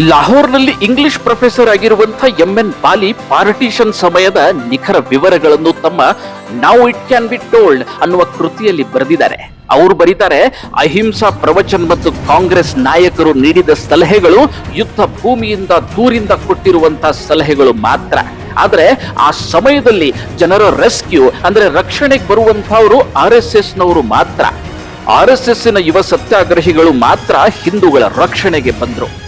ಲಾಹೋರ್ನಲ್ಲಿ English professor ಆಗಿರುವಂತಹ M N Bali partition ಸಮಯದ ನಿಖರ ವಿವರಗಳನ್ನು ತಮ್ಮ ನಾವು ಇಟ್ ಕ್ಯಾನ್ ಬಿ ಟೋಲ್ಡ್ ಅನ್ನುವ ಕೃತಿಯಲ್ಲಿ ಬರೆದಿದ್ದಾರೆ. ಅವರು ಬರೀತಾರೆ, ಅಹಿಂಸಾ ಪ್ರವಚನ್ ಮತ್ತು ಕಾಂಗ್ರೆಸ್ ನಾಯಕರು ನೀಡಿದ ಸಲಹೆಗಳು ಯುದ್ಧ ಭೂಮಿಯಿಂದ ದೂರಿಂದ ಕೊಟ್ಟಿರುವಂತಹ ಸಲಹೆಗಳು ಮಾತ್ರ. ಆದರೆ ಆ ಸಮಯದಲ್ಲಿ ಜನರ ರೆಸ್ಕ್ಯೂ ಅಂದ್ರೆ ರಕ್ಷಣೆಗೆ ಬರುವಂತಹವರು ಆರ್ ಎಸ್ ಎಸ್ ನವರು ಮಾತ್ರ. ಆರ್ ಎಸ್ ಎಸ್ಸಿನ ಯುವ ಸತ್ಯಾಗ್ರಹಿಗಳು ಮಾತ್ರ ಹಿಂದೂಗಳ ರಕ್ಷಣೆಗೆ ಬಂದ್ರು.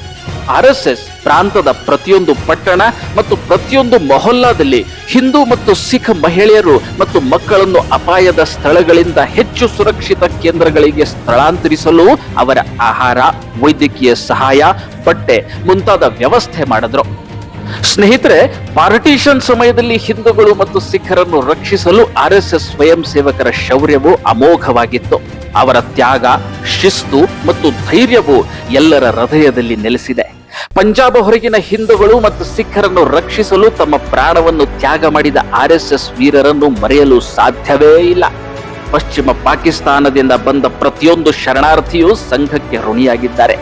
ಆರ್ ಎಸ್ ಎಸ್ ಪ್ರಾಂತದ ಪ್ರತಿಯೊಂದು ಪಟ್ಟಣ ಮತ್ತು ಪ್ರತಿಯೊಂದು ಮೊಹಲ್ಲಾದಲ್ಲಿ ಹಿಂದೂ ಮತ್ತು ಸಿಖ್ ಮಹಿಳೆಯರು ಮತ್ತು ಮಕ್ಕಳನ್ನು ಅಪಾಯದ ಸ್ಥಳಗಳಿಂದ ಹೆಚ್ಚು ಸುರಕ್ಷಿತ ಕೇಂದ್ರಗಳಿಗೆ ಸ್ಥಳಾಂತರಿಸಲು ಅವರ ಆಹಾರ, ವೈದ್ಯಕೀಯ ಸಹಾಯ, ಬಟ್ಟೆ ಮುಂತಾದ ವ್ಯವಸ್ಥೆ ಮಾಡಿದ್ರು. ಸ್ನೇಹಿತರೆ, ಪಾರ್ಟಿಷನ್ ಸಮಯದಲ್ಲಿ ಹಿಂದೂಗಳು ಮತ್ತು ಸಿಖ್ಖರನ್ನು ರಕ್ಷಿಸಲು ಆರ್ ಎಸ್ ಎಸ್ ಸ್ವಯಂ ಸೇವಕರ ಶೌರ್ಯವು ಅಮೋಘವಾಗಿತ್ತು. ಅವರ ತ್ಯಾಗ, ಶಿಸ್ತು ಮತ್ತು ಧೈರ್ಯವು ಎಲ್ಲರ ಹೃದಯದಲ್ಲಿ ನೆಲೆಸಿದೆ. ಪಂಜಾಬ್ ಹೊರಗಿನ ಹಿಂದೂಗಳು ಮತ್ತು ಸಿಖ್ಖರನ್ನು ರಕ್ಷಿಸಲು ತಮ್ಮ ಪ್ರಾಣವನ್ನು ತ್ಯಾಗ ಮಾಡಿದ ಆರ್ ಎಸ್ ಎಸ್ ವೀರರನ್ನು ಮರೆಯಲು ಸಾಧ್ಯವೇ ಇಲ್ಲ. ಪಶ್ಚಿಮ ಪಾಕಿಸ್ತಾನದಿಂದ ಬಂದ ಪ್ರತಿಯೊಂದು ಶರಣಾರ್ಥಿಯೂ ಸಂಘಕ್ಕೆ ಋಣಿಯಾಗಿದ್ದಾರೆ.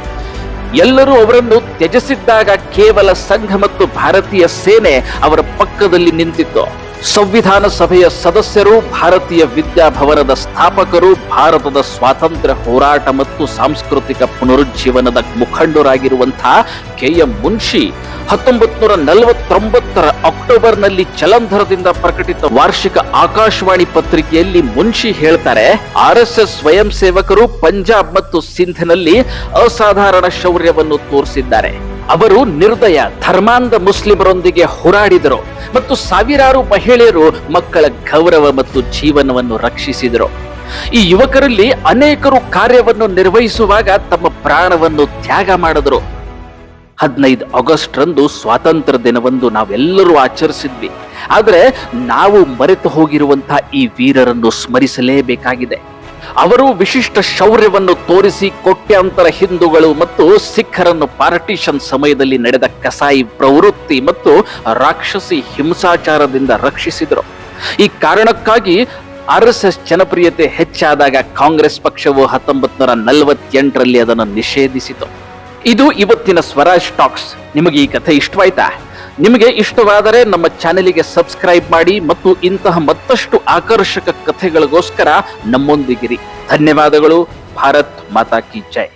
ಎಲ್ಲರೂ ಅವರನ್ನು ತ್ಯಜಿಸಿದ್ದಾಗ ಕೇವಲ ಸಂಘ ಮತ್ತು ಭಾರತೀಯ ಸೇನೆ ಅವರ ಪಕ್ಕದಲ್ಲಿ ನಿಂತಿತ್ತು. ಸಂವಿಧಾನ ಸಭೆಯ ಸದಸ್ಯರು, ಭಾರತೀಯ ವಿದ್ಯಾಭವನದ ಸ್ಥಾಪಕರು, ಭಾರತದ ಸ್ವಾತಂತ್ರ್ಯ ಹೋರಾಟ ಮತ್ತು ಸಾಂಸ್ಕೃತಿಕ ಪುನರುಜ್ಜೀವನದ ಮುಖಂಡರಾಗಿರುವಂತಹ ಕೆ ಎಂ ಮುನ್ಷಿ ಹತ್ತೊಂಬತ್ತು ನಲವತ್ತೊಂಬತ್ತರ ಅಕ್ಟೋಬರ್ನಲ್ಲಿ ಚಲಂಧರದಿಂದ ಪ್ರಕಟಿತ ವಾರ್ಷಿಕ ಆಕಾಶವಾಣಿ ಪತ್ರಿಕೆಯಲ್ಲಿ ಮುನ್ಷಿ ಹೇಳ್ತಾರೆ, ಆರ್ ಎಸ್ ಎಸ್ ಸ್ವಯಂ ಸೇವಕರು ಪಂಜಾಬ್ ಮತ್ತು ಸಿಂಧ್ನಲ್ಲಿ ಅಸಾಧಾರಣ ಶೌರ್ಯವನ್ನು ತೋರಿಸಿದ್ದಾರೆ. ಅವರು ನಿರ್ದಯ ಧರ್ಮಾಂಧ ಮುಸ್ಲಿಮರೊಂದಿಗೆ ಹೋರಾಡಿದರು ಮತ್ತು ಸಾವಿರಾರು ಮಹಿಳೆಯರು ಮಕ್ಕಳ ಗೌರವ ಮತ್ತು ಜೀವನವನ್ನು ರಕ್ಷಿಸಿದರು. ಈ ಯುವಕರಲ್ಲಿ ಅನೇಕರು ಕಾರ್ಯವನ್ನು ನಿರ್ವಹಿಸುವಾಗ ತಮ್ಮ ಪ್ರಾಣವನ್ನು ತ್ಯಾಗ ಮಾಡಿದರು. ಹದಿನೈದು ಆಗಸ್ಟ್ ರಂದು ಸ್ವಾತಂತ್ರ್ಯ ದಿನವಂದು ನಾವೆಲ್ಲರೂ ಆಚರಿಸಿದ್ವಿ. ಆದರೆ ನಾವು ಮರೆತು ಹೋಗಿರುವಂತಹ ಈ ವೀರರನ್ನು ಸ್ಮರಿಸಲೇಬೇಕಾಗಿದೆ. ಅವರು ವಿಶಿಷ್ಟ ಶೌರ್ಯವನ್ನು ತೋರಿಸಿ ಕೋಟ್ಯಾಂತರ ಹಿಂದೂಗಳು ಮತ್ತು ಸಿಖ್ಖರನ್ನು ಪಾರ್ಟಿಷನ್ ಸಮಯದಲ್ಲಿ ನಡೆದ ಕಸಾಯಿ ಪ್ರವೃತ್ತಿ ಮತ್ತು ರಾಕ್ಷಸಿ ಹಿಂಸಾಚಾರದಿಂದ ರಕ್ಷಿಸಿದರು. ಈ ಕಾರಣಕ್ಕಾಗಿ ಆರ್ ಎಸ್ ಎಸ್ ಜನಪ್ರಿಯತೆ ಹೆಚ್ಚಾದಾಗ ಕಾಂಗ್ರೆಸ್ ಪಕ್ಷವು ಹತ್ತೊಂಬತ್ ನೂರ ನಲವತ್ತೆಂಟರಲ್ಲಿ ಅದನ್ನು ನಿಷೇಧಿಸಿತು. ಇದು ಇವತ್ತಿನ ಸ್ವರಾಜ್ ಟಾಕ್ಸ್. ನಿಮಗೆ ಈ ಕಥೆ ಇಷ್ಟವಾಯ್ತಾ? ನಿಮಗೆ ಇಷ್ಟವಾದರೆ ನಮ್ಮ ಚಾನೆಲಿಗೆ ಸಬ್ಸ್ಕ್ರೈಬ್ ಮಾಡಿ ಮತ್ತು ಇಂತಹ ಮತ್ತಷ್ಟು ಆಕರ್ಷಕ ಕಥೆಗಳಿಗೋಸ್ಕರ ನಮ್ಮೊಂದಿಗಿರಿ. ಧನ್ಯವಾದಗಳು. ಭಾರತ್ ಮಾತಾ ಕಿ ಜೈ.